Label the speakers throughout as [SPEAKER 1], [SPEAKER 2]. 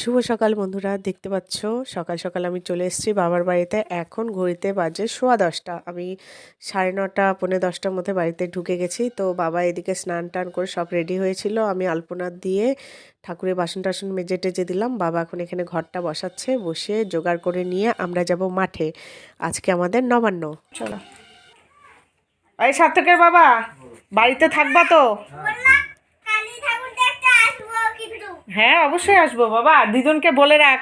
[SPEAKER 1] শুভ সকাল বন্ধুরা দেখতে পাচ্ছ? সকাল সকাল আমি চলে এসেছি বাবার বাড়িতে। এখন ঘড়িতে বাজে সোয়া দশটা। আমি সাড়ে নটা পৌনে দশটার মধ্যে বাড়িতে ঢুকে গেছি। তো বাবা এদিকে স্নান টান করে সব রেডি হয়েছিল। আমি আলপনা দিয়ে ঠাকুরের বাসন টাসন মেজে টেজে দিলাম। বাবা এখন এখানে ঘরটা বসাচ্ছে বসে জোগাড় করে নিয়ে আমরা যাব মাঠে। আজকে আমাদের নবান্ন। চলো। এই সার্থকের বাবা বাড়িতে থাকবা তো
[SPEAKER 2] কালী ঠাকুর দেখতে আসব কিন্তু
[SPEAKER 1] হ্যাঁ অবশ্যই আসব বাবা। দিদুনকে বলে রাখ।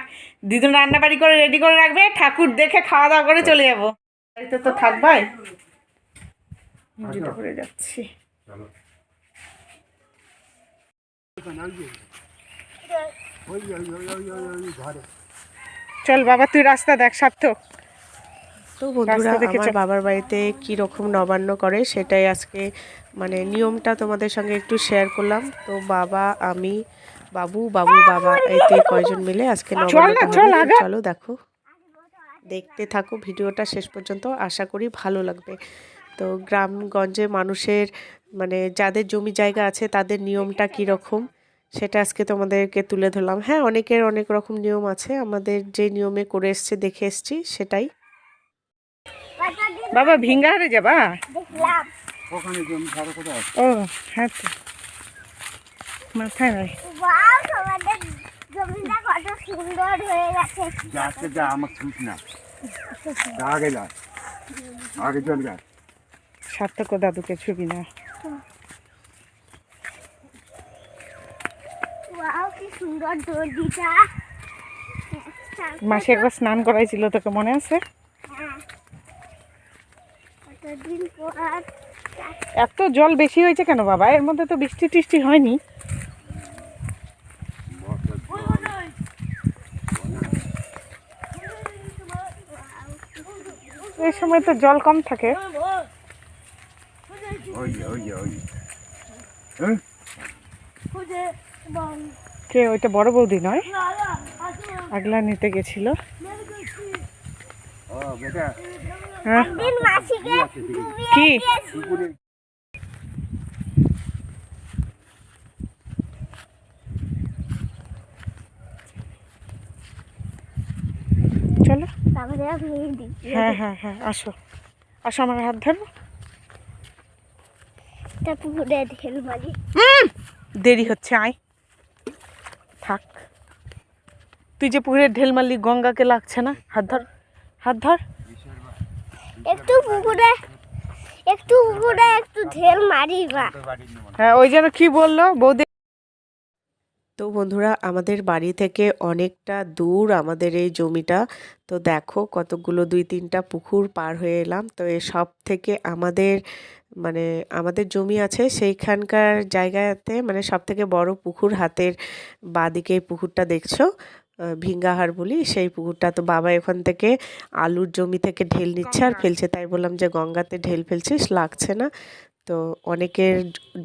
[SPEAKER 1] দিদুন রান্না বাড়ি করে রেডি করে রাখবে ঠাকুর দেখে খাওয়া দাওয়া করে চলে যাব। বাড়িতে তো থাকবাই। জুতো পরে যাচ্ছি। চল। বাবা তুই রাস্তা দেখ সার্থক। তো বন্ধুরা আমার বাবার বাড়িতে কি রকম নবান্ন করে সেটাই আজকে মানে নিয়মটা তোমাদের সঙ্গে একটু শেয়ার করলাম। তো বাবা আমি বাবু বাবু বাবা এই তো কয়জন মিলে আজকে চলো দেখো। দেখতে থাকো ভিডিওটা শেষ পর্যন্ত আশা করি ভালো লাগবে। তো গ্রামগঞ্জে মানুষের মানে যাদের জমি জায়গা আছে তাদের নিয়মটা কী রকম সেটা আজকে তোমাদেরকে তুলে ধরলাম। হ্যাঁ অনেকের অনেক রকম নিয়ম আছে আমাদের যে নিয়মে করে এসছে দেখে এসছি সেটাই। বাবা ভিঙ্গারে যাবা?
[SPEAKER 3] ওখানে জমি
[SPEAKER 1] ও হ্যাঁ তো। মাথায় নাই
[SPEAKER 2] ওয়াও তোমাদের জমিটা কত সুন্দর হয়ে গেছে।
[SPEAKER 3] যাচ্ছে যা আমার ছুট না। আগে যা। আগে চল যা।
[SPEAKER 1] সার্থক দাদুকে ছবি না।
[SPEAKER 2] ওয়াও কি সুন্দর দর্জিটা
[SPEAKER 1] মাসে একবার স্নান করাইছিল তোকে মনে আছে?
[SPEAKER 2] হ্যাঁ।
[SPEAKER 1] এত জল বেশি হয়েছে কেন বাবা? এর মধ্যে তো বৃষ্টি টিষ্টি হয়নি। এই সময় তো জল কম থাকে।
[SPEAKER 3] হ্যাঁ?
[SPEAKER 1] কে ওইটা বড় বৌদি নয়? আগলা নিতে গেছিল। হ্যাঁ?
[SPEAKER 2] দিন মাসিকে
[SPEAKER 1] কি
[SPEAKER 3] পুকুরে
[SPEAKER 1] চলো
[SPEAKER 2] তারপরে আপনি দিই
[SPEAKER 1] হ্যাঁ হ্যাঁ হ্যাঁ আসো। আসো আমার হাত ধরো। দেরি হচ্ছে আয়। থাক। তুই যে পুকুরে ঢেল মারলি গঙ্গাকে লাগছে না? হাত ধর হাত ধর।
[SPEAKER 2] একটু পুকুরে একটু পুকুরে একটু ঢেল মারি বা
[SPEAKER 1] হ্যাঁ ওই যেন কি বলল? বৌদি তো বন্ধুরা আমাদের বাড়ি থেকে অনেকটা দূর আমাদের এই জমিটা। তো দেখো কতগুলো দুই তিনটা পুকুর পার হয়ে এলাম। তো এ সব থেকে আমাদের মানে আমাদের জমি আছে সেইখানকার জায়গাতে মানে সব থেকে বড় পুকুর হাতের বাদিকে এই পুকুরটা দেখছ? ভিঙ্গাহার বলি সেই পুকুরটা। তো বাবা এখান থেকে আলুর জমি থেকে ঢেল নিচ্ছে আর ফেলছে। তাই বললাম যে গঙ্গাতে ঢেল ফেলছিস লাগছে না। তো অনেকের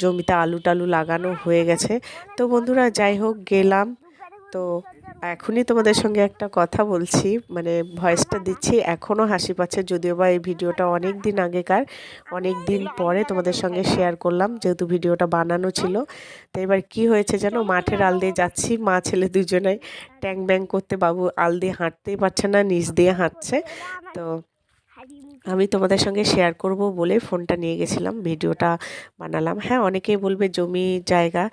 [SPEAKER 1] জমিতে আলু টালু লাগানো হয়ে গেছে। তো বন্ধুরা, যাই হোক, গেলাম। তো এখনই তোমাদের সঙ্গে একটা কথা বলছি মানে ভয়েসটা দিচ্ছি, এখনও হাসি পাচ্ছে, যদিও বা এই ভিডিওটা অনেক দিন আগেকার, অনেক দিন পরে তোমাদের সঙ্গে শেয়ার করলাম, যেহেতু ভিডিওটা বানানো ছিল। তো এবার কি হয়েছে যেন মাঠের আল দিয়ে যাচ্ছি, মা ছেলে দুজনে ট্যাং ব্যাং করতে, বাবু আল দিয়ে হাঁটতেই পারছে না, নিচ দিয়ে হাঁটছে। তো আমি তোমাদের সঙ্গে শেয়ার করব বলে ফোনটা নিয়ে গেছিলাম, ভিডিওটা বানালাম। হ্যাঁ অনেকেই বলবে জমি জায়গা,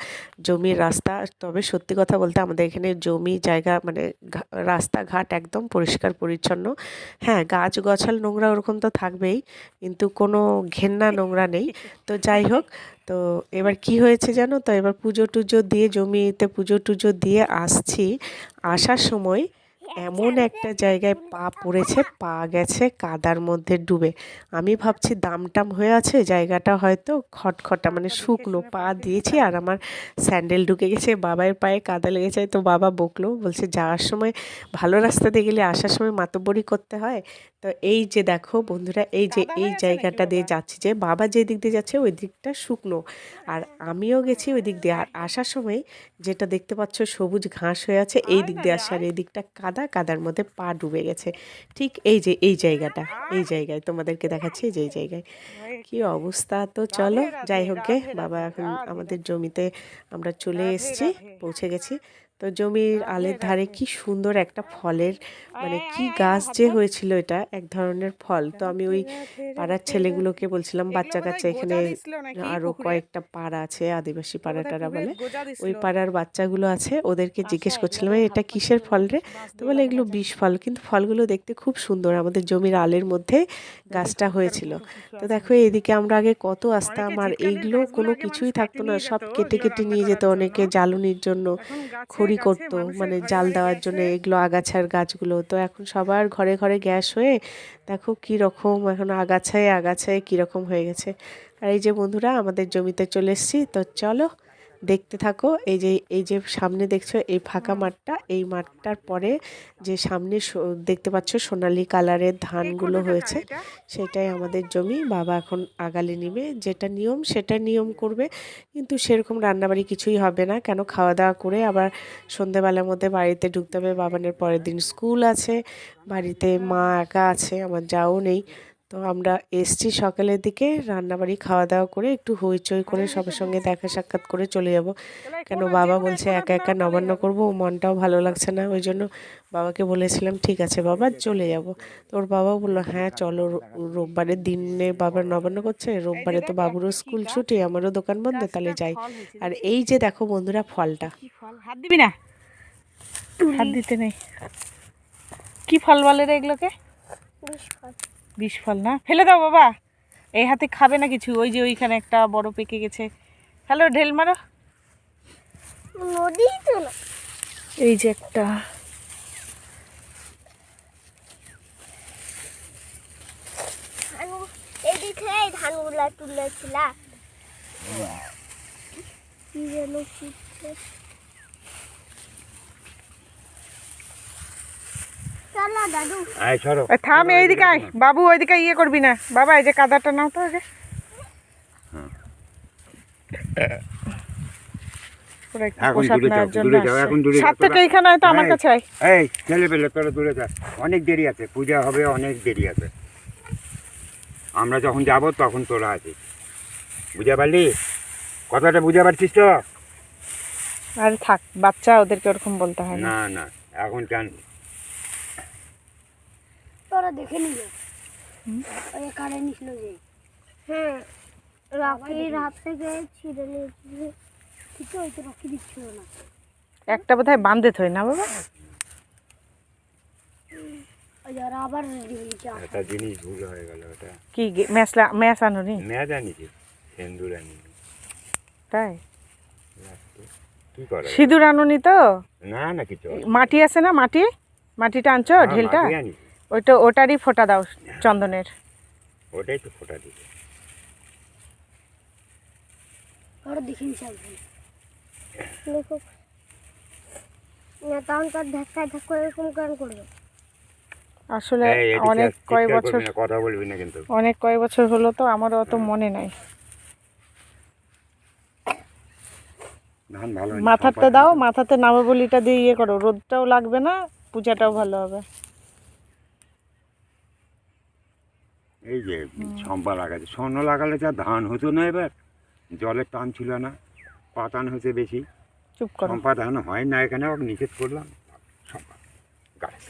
[SPEAKER 1] জমির রাস্তা, তবে সত্যি কথা বলতে আমাদের এখানে জমি জায়গা মানে রাস্তাঘাট একদম পরিষ্কার, পরিচ্ছন্ন। হ্যাঁ গাছ গছাল নোংরা ওরকম তো থাকবেই, কিন্তু কোনো ঘেন্না নোংরা নেই। তো যাই হোক, তো এবার কি হয়েছে জানো? তো এবার পুজো টুজো দিয়ে, জমিতে পুজো টুজো দিয়ে আসছি। আসার সময় এমন একটা জায়গায় পা পড়েছে, পা গেছে, কাদার মধ্যে ডুবে। আমি ভাবছি দামটাম হয়ে আছে, জায়গাটা হয়তো খটখটা মানে শুকনো। পা দিয়েছি আর আমার স্যান্ডেল ঢুকে গেছে, বাবার পায়ে কাদা লেগেছে, তো বাবা বকলো, বলছে, যাওয়ার সময় ভালো রাস্তা দিয়ে গেলে আসার সময় মাতব্বরি করতে হয় তো এই যে দেখো বন্ধুরা এই যে এই জায়গাটা দিয়ে যাচ্ছি যে বাবা যে দিক দিয়ে যাচ্ছে ওই দিকটা শুকনো। আর আমিও গেছি ওই দিক দিয়ে। আর আসার সময় যেটা দেখতে পাচ্ছ সবুজ ঘাস হয়ে আছে এই দিক দিয়ে আসছে আর এই দিকটা কাদা কাদার মধ্যে পা ডুবে গেছে। ঠিক এই যে এই জায়গাটা এই জায়গায় তোমাদেরকে দেখাচ্ছি এই যে এই জায়গায়। কি অবস্থা? তো চলো যাই হোক গে বাবা এখন আমাদের জমিতে আমরা চলে এসেছি পৌঁছে গেছি। তো জমির আলের ধারে কি সুন্দর একটা ফলের মানে কি গাছ যে হয়েছিল এটা এক ধরনের ফল। তো আমি ওই পাড়ার ছেলেগুলোকে বলছিলাম বাচ্চা কাচ্চা এখানে আরও কয়েকটা পাড়া আছে আদিবাসী পাড়া টাড়া বলে। ওই পাড়ার বাচ্চাগুলো আছে ওদেরকে জিজ্ঞেস করছিলাম এটা কিসের ফল রে? তো বলে এগুলো বিষ ফল। কিন্তু ফলগুলো দেখতে খুব সুন্দর আমাদের জমির আলের মধ্যে গাছটা হয়েছিল। তো দেখো এদিকে আমরা আগে কত আসতাম আর এইগুলো কোনো কিছুই থাকতো না সব কেটে কেটে নিয়ে যেত অনেকে জ্বালুনির জন্য খড়ি করতো মানে জাল দেওয়ার জন্য এগুলো আগাছার গাছগুলো। তো এখন সবার ঘরে ঘরে গ্যাস হয়ে দেখো কি রকম এখন আগাছায় আগাছায় কীরকম হয়ে গেছে। আর এই যে বন্ধুরা আমাদের জমিতে চলে এসেছি তো চলো দেখতে থাকো। এই যে এই যে সামনে দেখছ এই ফাঁকা মাঠটা এই মাঠটার পরে যে সামনে দেখতে পাচ্ছ সোনালি কালারের ধানগুলো হয়েছে। সেটাই আমাদের জমি। বাবা এখন আগালে নিবে। যেটা নিয়ম সেটা নিয়ম করবে। কিন্তু সেরকম রান্নাবাড়ি কিছুই হবে না। কেন? খাওয়া দাওয়া করে আবার সন্ধেবেলার মধ্যে বাড়িতে ঢুকতে হবে। বাবানের পরের দিন স্কুল আছে। বাড়িতে মা একা আছে আমার যাও নেই। তো আমরা এসছি সকালের দিকে রান্নাবাড়ি খাওয়া দাওয়া করে একটু হইচই করে সবার সঙ্গে দেখা সাক্ষাৎ করে চলে যাব। কেন বাবা বলছে একা একা নবান্ন করব মনটাও ভালো লাগছে না ওই জন্য বাবাকে বলেছিলাম ঠিক আছে বাবা চলে যাব। তো ওর বাবা বলল হ্যাঁ চলো রোববারের দিনে বাবার নবান্ন করছে রোববারে তো বাবুরও স্কুল ছুটি আমারও দোকান বন্ধ তাহলে যাই। আর এই যে দেখো বন্ধুরা ফলটা।
[SPEAKER 4] হাত দিবি না? হাত দিতে নেই। কি ফল বলে রে এগুলোকে?
[SPEAKER 2] বিষ ফল
[SPEAKER 4] না? ফেলে দাও বাবা। এই হাতে খাবে না কিছু? ওই যে ওইখানে একটা বড় পেকে গেছে। হ্যালো ঢেল মারো।
[SPEAKER 2] নদী তো
[SPEAKER 4] এই যে একটা।
[SPEAKER 2] ধানগুলা তুলেছিলাম। কি যেন ফুটছে চলো দাদু
[SPEAKER 3] আয় সরো
[SPEAKER 4] ওই থাম এইদিকে আয়। বাবু ওইদিকে ইয়ে করবি না। বাবা এই যে কাদাটা নাও তো আগে।
[SPEAKER 3] অনেক দেরি আছে পূজা হবে অনেক দেরি আছে। আমরা যখন যাব তখন তোরা আছিস বুঝতে পারলি? কথাটা বুঝতে পারছিস তো?
[SPEAKER 4] আরে থাক বাচ্চা ওদেরকে ওরকম বলতে হয় না।
[SPEAKER 3] না না এখন কেন
[SPEAKER 2] তোরা দেখে নিবে। ওই কারে নিছিল যে। হ্যাঁ। হাত থেকে ছিঁড়ে নিয়েছিল কিছু হয়তো রকি দিচ্ছিল না।
[SPEAKER 4] একটা বোধহয় বান্ধে থই না বাবা?
[SPEAKER 2] আবার
[SPEAKER 3] জিনিস ভুল হয়ে গেল
[SPEAKER 4] কি আনো নি
[SPEAKER 3] আনি
[SPEAKER 4] তাই? সিঁদুর আনুনি তো?
[SPEAKER 3] না না কিছু
[SPEAKER 4] মাটি আছে না মাটি? মাটিটা আনছো?
[SPEAKER 3] হ্যাঁ,
[SPEAKER 4] ঢিলটা। ওইটা ওটারই ফোঁটা দাও চন্দনের।
[SPEAKER 3] ওটাই তো ফোটা দিবে।
[SPEAKER 2] ওরা দেখে নিছে দেখো না তখন ধাক্কা ধাক্কা এরকম কেন করবে?
[SPEAKER 4] আসলে অনেক কয় বছর
[SPEAKER 3] কথা বলবি না কিন্তু।
[SPEAKER 4] অনেক কয় বছর হলো তো আমার অত মনে নাই। মাথাতে দাও মাথাতে নামাবলিটা দিয়ে ইয়ে করো রোদটাও লাগবে না পূজাটাও ভালো হবে।
[SPEAKER 3] এই যে সম্পা লাগাচ্ছে। স্বর্ণ লাগালে যা ধান হতো না এবার জলের টান ছিল না পাতান হয়েছে বেশি।
[SPEAKER 4] চুপ করো।
[SPEAKER 3] সম্পা ধান হয় না এখানে ওকে নিষেধ করলাম। সম্পা গাছ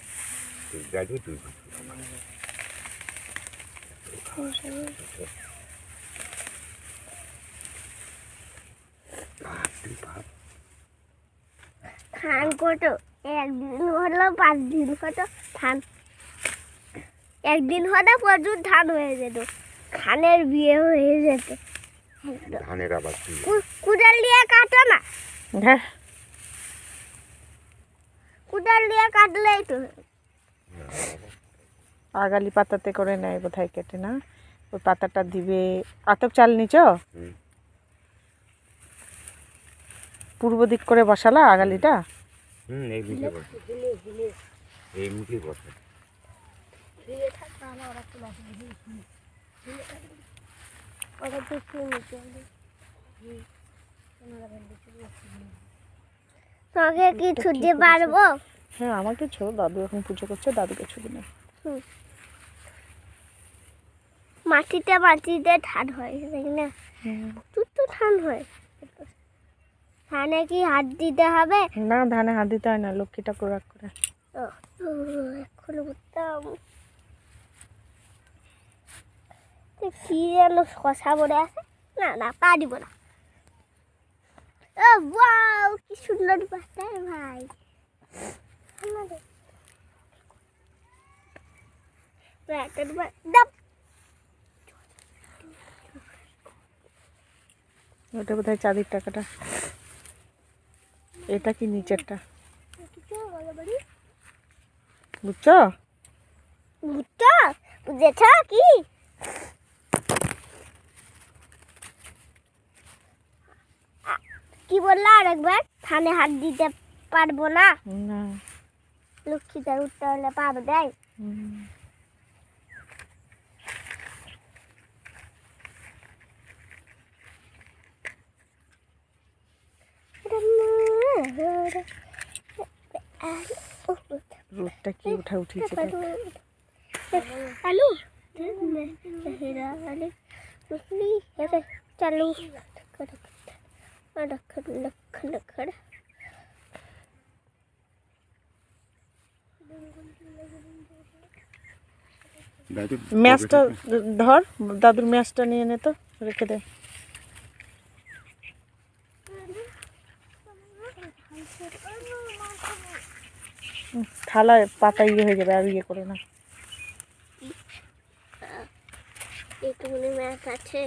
[SPEAKER 3] তুই গাছ তুই
[SPEAKER 2] ধান কত? একদিন হলো পাঁচ দিন কত? ধান একদিন হলে প্রচুর ধান হয়ে যেত। ধানের বিয়ে হয়ে যেত।
[SPEAKER 3] ধানের আবার
[SPEAKER 2] কুদাল দিয়ে কাটো না।
[SPEAKER 4] হ্যাঁ।
[SPEAKER 2] কুদাল দিয়ে কাটলেই তো
[SPEAKER 4] আগালি পাতাতে করে নেয় বোধহয় কেটে না? ওই পাতাটা দিবে। আতপ চাল নিচ? পূর্ব দিক করে বসালা আগালিটা?
[SPEAKER 3] হুম এই মুখে বসে। এই মুখে বসে।
[SPEAKER 2] শুনেছি তোমাকে কি ছুটতে পারব?
[SPEAKER 4] হ্যাঁ আমাকে ছো দাদু এখন পুজো করছে দাদুকে ছবি না
[SPEAKER 2] মাটিতে মাটিতে ধান হয় তাই না? প্রচুর তো ধান হয়। ধানে কি হাত দিতে হবে?
[SPEAKER 4] না ধানে হাত দিতে হয় না লক্ষ্মী ঠাকুর রাগ করে
[SPEAKER 2] ও, ও, এখন বুঝতাম তো কি যেন শশা পড়ে আছে? না না পারিব না। ও ওয়াও কি সুন্দর বাচ্চা ভাই। আমাদের বা দাপ
[SPEAKER 4] ওটা বোধহয় চাঁদির টাকাটা। এটা কি নিচেরটা? বুঝছ?
[SPEAKER 2] বুঝছ? বুঝেছ কি? কি বললা আরেকবার? থানে হাত দিতে পারব না।
[SPEAKER 4] না।
[SPEAKER 2] লক্ষ্মীদের উঠতে হলে পাবে দেয়।
[SPEAKER 4] হুম। রোদটা কি উঠা উঠিয়েছে দেখ।
[SPEAKER 2] আলু। চালু।
[SPEAKER 3] দাদু
[SPEAKER 4] ম্যাচটা ধর দাদুর ম্যাচটা নিয়ে নে তো রেখে দে থালায় পাতা ইয়ে হয়ে যাবে আর ইয়ে করে না
[SPEAKER 2] ম্যাচ আছে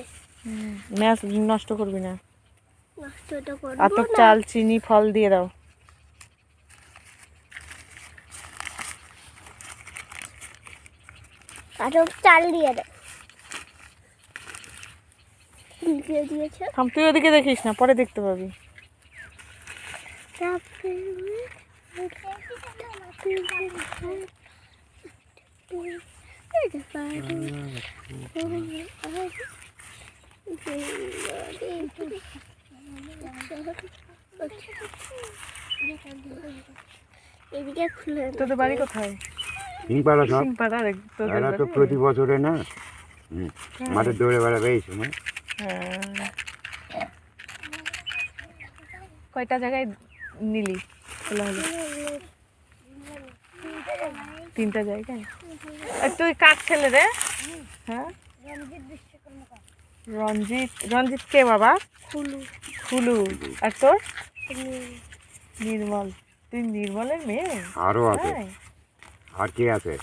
[SPEAKER 4] ম্যাচ নষ্ট করবি না
[SPEAKER 2] না।
[SPEAKER 4] চাল চিনি ফল দিয়ে দাও।
[SPEAKER 2] আরও চাল দিয়ে দাও
[SPEAKER 4] তুই ওদিকে দেখিস না পরে দেখতে পাবি।
[SPEAKER 2] এদিকে খুলে
[SPEAKER 4] তোদের বাড়ি কোথায়?
[SPEAKER 3] সিংপাড়া সব।
[SPEAKER 4] সিংপাড়া
[SPEAKER 3] এরা তো প্রতি বছরে না? মাঠে দৌড়ে বেড়াবে এই সময়।
[SPEAKER 4] হ্যাঁ। কয়টা জায়গায় নিলি? খোলা হলো তিনটা জায়গায়? আর তুই কাক ছেলে রে? হ্যাঁ? রঞ্জিত রঞ্জিত কে বাবা?
[SPEAKER 2] খুলু
[SPEAKER 4] ফুলু। আর তোর? নির্মল। তুই নির্মলের মেয়ে?
[SPEAKER 3] আরও আছে। আর কে আছে?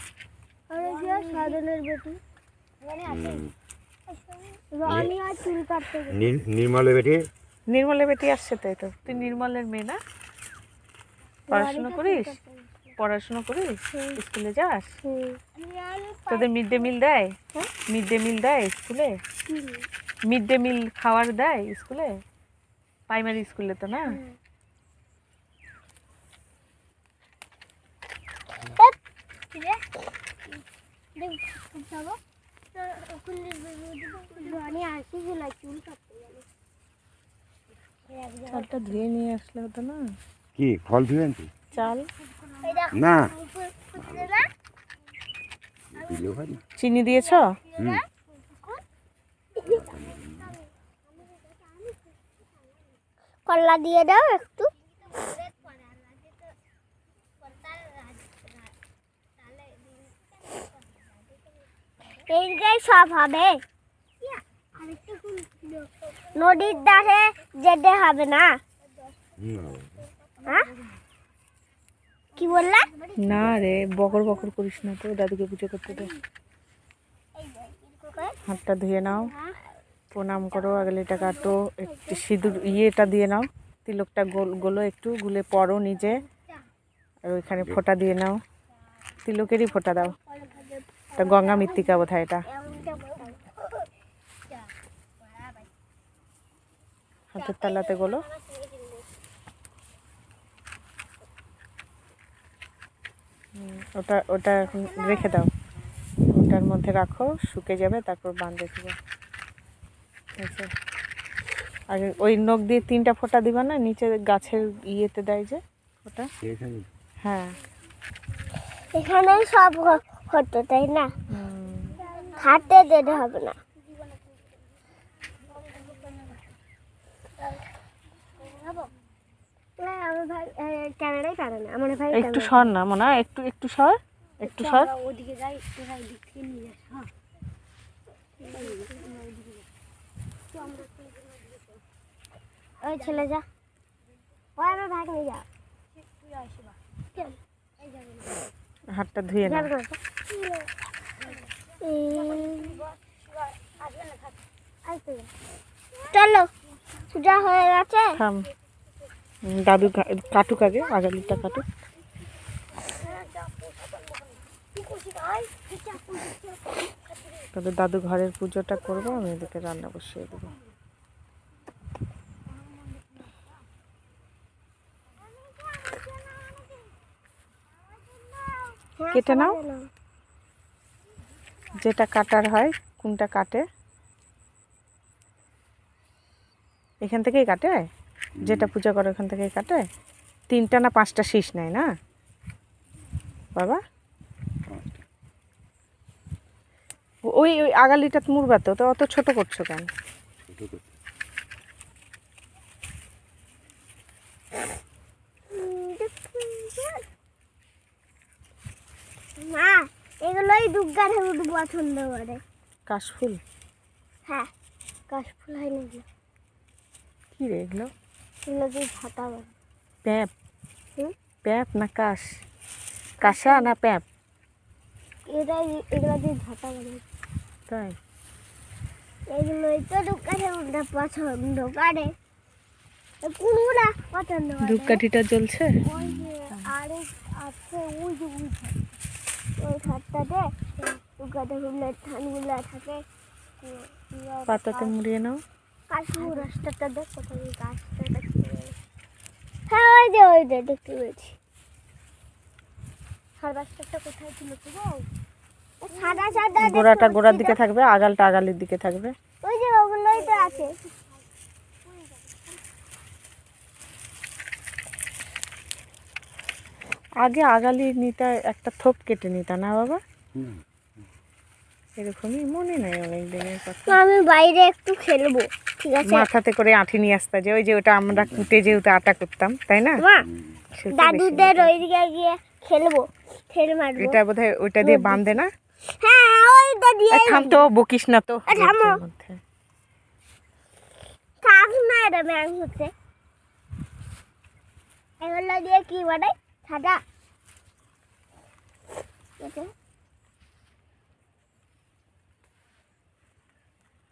[SPEAKER 2] আরে সাধনের বেটি?
[SPEAKER 3] হুম,
[SPEAKER 2] রনি আর চুল কাটতে গেছে।
[SPEAKER 3] নীল- নির্মলে বেটি?
[SPEAKER 4] নির্মলের বেটি আসছে তাই তো। তুই নির্মলের মেয়ে না? পড়াশোনা করিস? পড়াশোনা করিস? স্কুলে যাস? তোদের মিড ডে মিল দেয়? মিড ডে মিল দেয় স্কুলে? মিড ডে মিল খাবার দেয় স্কুলে? প্রাইমারি স্কুলে তো না?
[SPEAKER 2] রনি আসি না চুল কাটতে গেলে।
[SPEAKER 4] চালটা ধুয়ে নিয়ে আসলে হতো না?
[SPEAKER 3] কি
[SPEAKER 4] চাল।
[SPEAKER 3] না।
[SPEAKER 4] চিনি দিয়েছ?
[SPEAKER 2] কলা দিয়ে দাও একটু। এইটাই সব হবে। নদীর ধারে যেতে হবে না। হ্যাঁ? কি বললা?
[SPEAKER 4] না রে, বকর বকর করিস না তো, দাদুকে পুজো করতে দে। হাতটা ধুয়ে নাও, প্রণাম করো, আগলিটা কাটো, একটু সিঁদুর ইয়েটা দিয়ে নাও, তিলকটা গোল, গোলো একটু, গুলে পরো নিজে, আর ওইখানে ফোঁটা দিয়ে নাও। তিলকেরই ফোঁটা দাও। তা গঙ্গা মৃত্তিকা বোধ হয় এটা। হাতের তালাতে গোলো। ওটা ওটা এখন রেখে দাও। ওটার মধ্যে রাখো শুকে যাবে তারপর বাঁধে দেবো আচ্ছা আগে ওই নখ দিয়ে তিনটা ফোঁটা দিবা না নিচে গাছের ইয়েতে দেয় যে ওটা? হ্যাঁ।
[SPEAKER 2] এখানে সব হতো তাই না? হাতে যেতে হবে না। আমার ভাই ক্যামেরাই পারে না আমার ভাই
[SPEAKER 4] একটু সর না মনে হয় একটু একটু সর একটু সর।
[SPEAKER 2] ওদিকে যাই একটু ভাই দিক থেকে নিয়ে হ্যাঁ। ওই ছেলে যা। ওই আমার ভাগ নিয়ে যা। চল
[SPEAKER 4] হাতটা ধুয়ে না?
[SPEAKER 2] চলো পূজা হয়ে গেছে।
[SPEAKER 4] দাদু কাটুক আগে আগালিটা কাটুক। তবে দাদু ঘরের পুজোটা করব, আমি এদিকে রান্না বসিয়ে দেবো। কেটে নাও। যেটা কাটার হয়, কোনটা কাটে? এখান থেকেই কাটে? যেটা পূজা করে ওখান থেকেই কাটে। তিনটা না পাঁচটা শীষ নেয় না? বাবা? ওই ওই আগালিটা মুড়বা তো তো অত ছোট করছ কেন?
[SPEAKER 2] মা এগুলোই দুর্গা ঠাকুর পছন্দ করে।
[SPEAKER 4] কাশফুল?
[SPEAKER 2] হ্যাঁ কাশফুল হয় না
[SPEAKER 4] কি রে এগুলো? প্যাপ। প্যাপ না কাশ? কাঁসা না প্যাপ?
[SPEAKER 2] দিয়ে ঝাঁটা বলে।
[SPEAKER 4] তাই?
[SPEAKER 2] এগুলোই তো পছন্দ করে। কুড়ুরা পছন্দ করে।
[SPEAKER 4] ধূপকাঠিটা জ্বলছে?
[SPEAKER 2] আছে ওই যে থাকে।
[SPEAKER 4] পাতাতে মুড়িয়ে নাও।
[SPEAKER 2] কাশ্মীর। রাস্তাটা দেখ কোথায় গাছটা দেখতে হ্যাঁ ওই যে ওই যে দেখতে পেয়েছি। রাস্তাটা কোথায় ছিল তো গো? সাদা সাদা
[SPEAKER 4] গোড়াটা গোড়ার দিকে থাকবে আগালটা আগালির দিকে থাকবে।
[SPEAKER 2] ওই যে ওগুলোই তো আছে।
[SPEAKER 4] আগে আগালি নিতা একটা থোপ কেটে নিতা না বাবা?
[SPEAKER 3] হুম।
[SPEAKER 4] এরকমই মনে নেই অনেক দিনের কথা।
[SPEAKER 2] আমি বাইরে একটু খেলব ঠিক আছে?
[SPEAKER 4] মাথাতে করে আঠি নিয়ে আসতা যে ওই যে ওটা আমরা কুটে যেহেতু আটা করতাম তাই না?
[SPEAKER 2] মা দাদুদের ওই দিকে গিয়ে খেলব খেল মারবো।
[SPEAKER 4] এটা বোধহয় ওইটা দিয়ে বাঁধে না?
[SPEAKER 2] হ্যাঁ ওইটা দিয়ে
[SPEAKER 4] থাম তো বকিস না তো।
[SPEAKER 2] থামো। থাক না এটা ব্যাং হচ্ছে। এগুলো দিয়ে কি বানাই সাদা। এটা।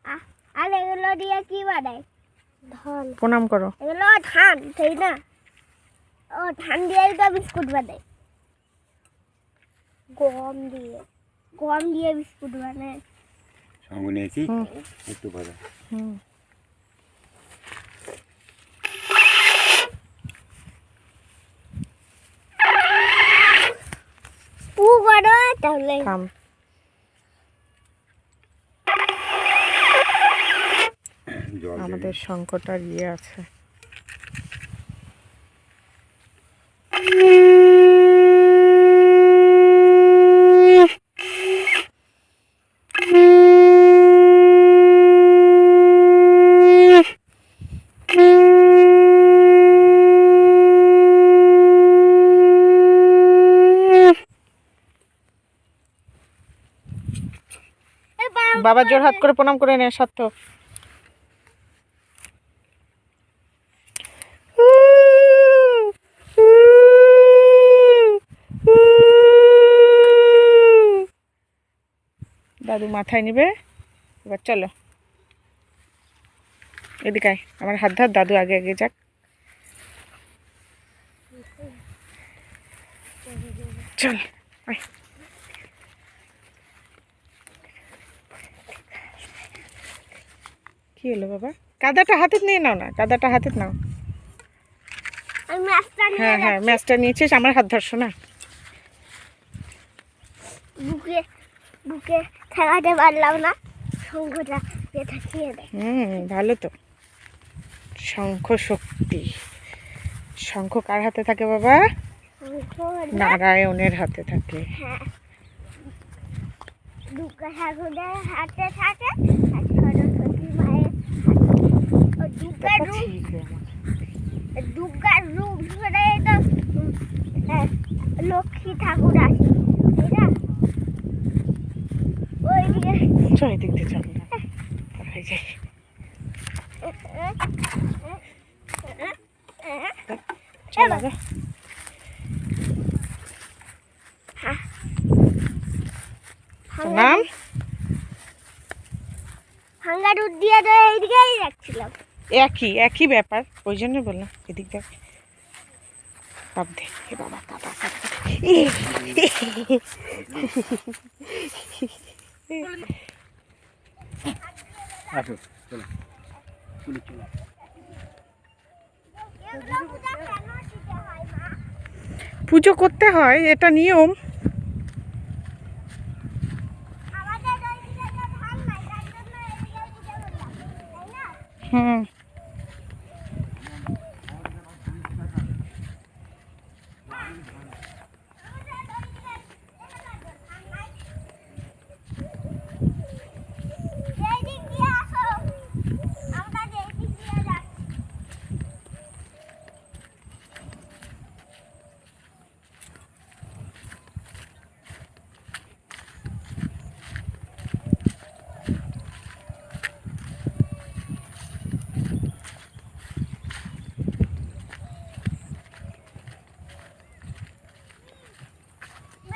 [SPEAKER 2] আ- আর এগুলো দিয়ে কি বানাই ধান।
[SPEAKER 4] প্রণাম করো।
[SPEAKER 2] এগুলো ধান তাই না? ও ধান দিয়েই তো বিস্কুট বানাই গম দিয়ে গম দিয়ে বিস্কুট বানায়।
[SPEAKER 3] সঙ্গে নিয়েছি। একটু ভালো
[SPEAKER 4] হুম।
[SPEAKER 2] পু করো তাহলে
[SPEAKER 4] থাম
[SPEAKER 3] জল
[SPEAKER 4] আমাদের শঙ্কটার ইয়ে আছে। বাবা জোর হাত করে প্রণাম করে নে সার্থক দাদু মাথায় নিবে। এবার চলো। এদিকে আমার হাত ধার দাদু আগে আগে যাক। চল কি হলো বাবা? কাদাটা হাতে নিয়ে নাও না কাদাটা হাতে নাও। হ্যাঁ হ্যাঁ ম্যাচটা নিয়েছিস আমার হাত ধরছো না
[SPEAKER 2] বুকে বুকে ঠেকাতে পারলাম না। শঙ্খটা পেটা খেয়ে দেয়।
[SPEAKER 4] হুম ভালো তো। শঙ্খ শক্তি। শঙ্খ কার হাতে থাকে বাবা? নারায়ণের হাতে থাকে।
[SPEAKER 2] হ্যাঁ। দুর্গা ঠাকুরের হাতে থাকে আর সরস্বতী মায়ের। দুর্গা রূপ দুর্গার রূপ ধরে তো হ্যাঁ, লক্ষ্মী ঠাকুর আসে তাই না ওইদিকে
[SPEAKER 4] চল এদিক দিয়ে চল। না হয়ে যাই চল আগে নাম?
[SPEAKER 2] ভাঙ্গা দিয়ে তো এইদিকেই রাখছিলাম
[SPEAKER 4] একই একই ব্যাপার। ওই জন্য বললাম এদিক দেখ দে। বাবা
[SPEAKER 3] আসো চলো। চলো
[SPEAKER 2] পূজা হয়
[SPEAKER 4] করতে হয় এটা নিয়ম।
[SPEAKER 2] আমাদের ওইদিকে তো ধান নাই তার জন্য এদিকে পূজা করলাম তাই না
[SPEAKER 4] হুম
[SPEAKER 2] এই দিক দিয়ে আসো আমরা যেই দিক দিয়ে যাচ্ছি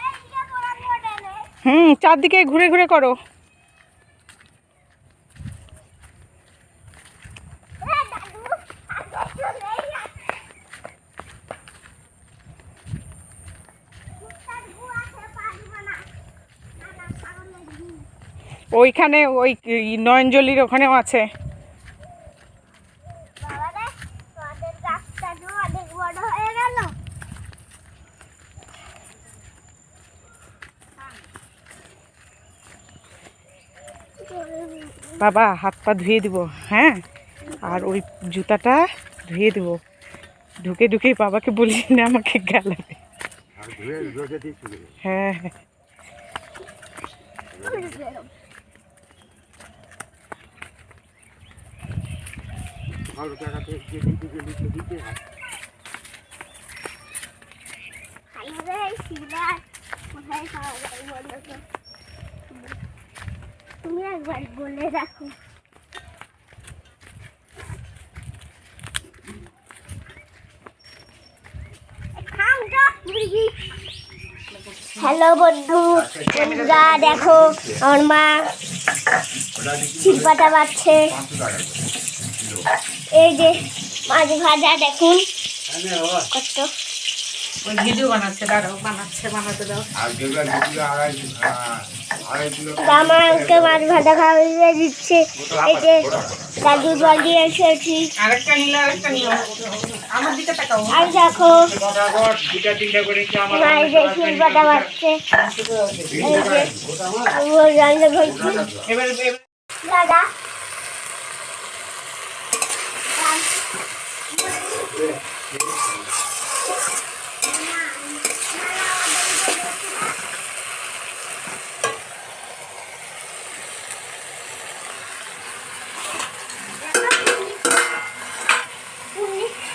[SPEAKER 2] এইদিকে প্রণাম করে নে।
[SPEAKER 4] হুম চারদিকে ঘুরে ঘুরে করো। ওইখানে ওই নয়নজলির ওখানেও আছে
[SPEAKER 2] বাবা রে, তোমাদের গাছটা তো অনেক বড় হয়ে গেল।
[SPEAKER 4] বাবা হাত পা ধুয়ে দিব হ্যাঁ? আর ওই জুতাটা ধুয়ে দিব। ঢুকে ঢুকে বাবাকে বলি না আমাকে গেলাবে। হ্যাঁ। হ্যাঁ
[SPEAKER 2] তুমি একবার বলে রাখো হ্যালো বন্ধু। বন্ধুরা দেখো আমার মা শিল্পাটা বাড়ছে। এই যে মাছ ভাজা দেখুন। কত।
[SPEAKER 4] ভিডিও বানাচ্ছে দাঁড়াও বানাচ্ছে বানাতে দাও।
[SPEAKER 3] কিলো
[SPEAKER 2] আমাকে মাছ ভাজা খাওয়া দিচ্ছে। এই যে দাদু জল দিয়ে এসেছি।
[SPEAKER 4] আমার
[SPEAKER 2] আর দেখো
[SPEAKER 3] ফটাফট দুটা তিনটা করে কি আমার
[SPEAKER 2] মায়ের যে শিল্পাটা বাচ্ছে এই যে ও রান্না করছি
[SPEAKER 4] এবার এবার
[SPEAKER 2] দাদা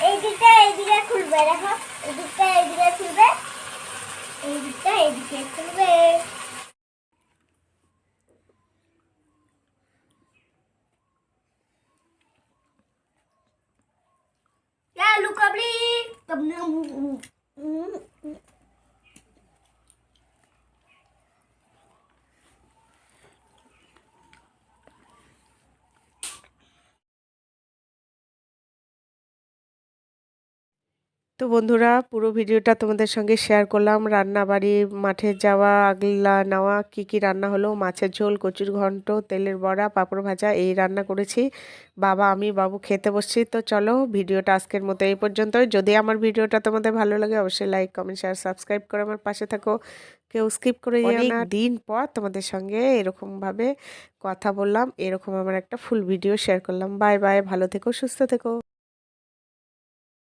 [SPEAKER 2] এই দিকটা এইদিকে খুলবে দেখো এই দিকটা এইদিকে খুলবে এই দিকটা এইদিকে খুলবে Ya, Luca
[SPEAKER 1] তো বন্ধুরা, পুরো ভিডিওটা তোমাদের সঙ্গে শেয়ার করলাম। রান্না বাড়ি মাঠে যাওয়া, আগলা নেওয়া, কি কি রান্না হলো? মাছের ঝোল, কচুর ঘন্ট, তেলের বড়া, পাঁপড় ভাজা, এই রান্না করেছি। বাবা, আমি, বাবু খেতে বসছি। তো চলো, ভিডিওটা আজকের মতো এই পর্যন্তই। যদি আমার ভিডিওটা তোমাদের ভালো লাগে, অবশ্যই লাইক কমেন্ট শেয়ার সাবস্ক্রাইব করে আমার পাশে থাকো। কেউ স্কিপ করে না। দিন পর তোমাদের সঙ্গে এরকমভাবে কথা বললাম, এরকম আমার একটা ফুল ভিডিও শেয়ার করলাম। বাই বাই ভালো থেকো, সুস্থ থেকো।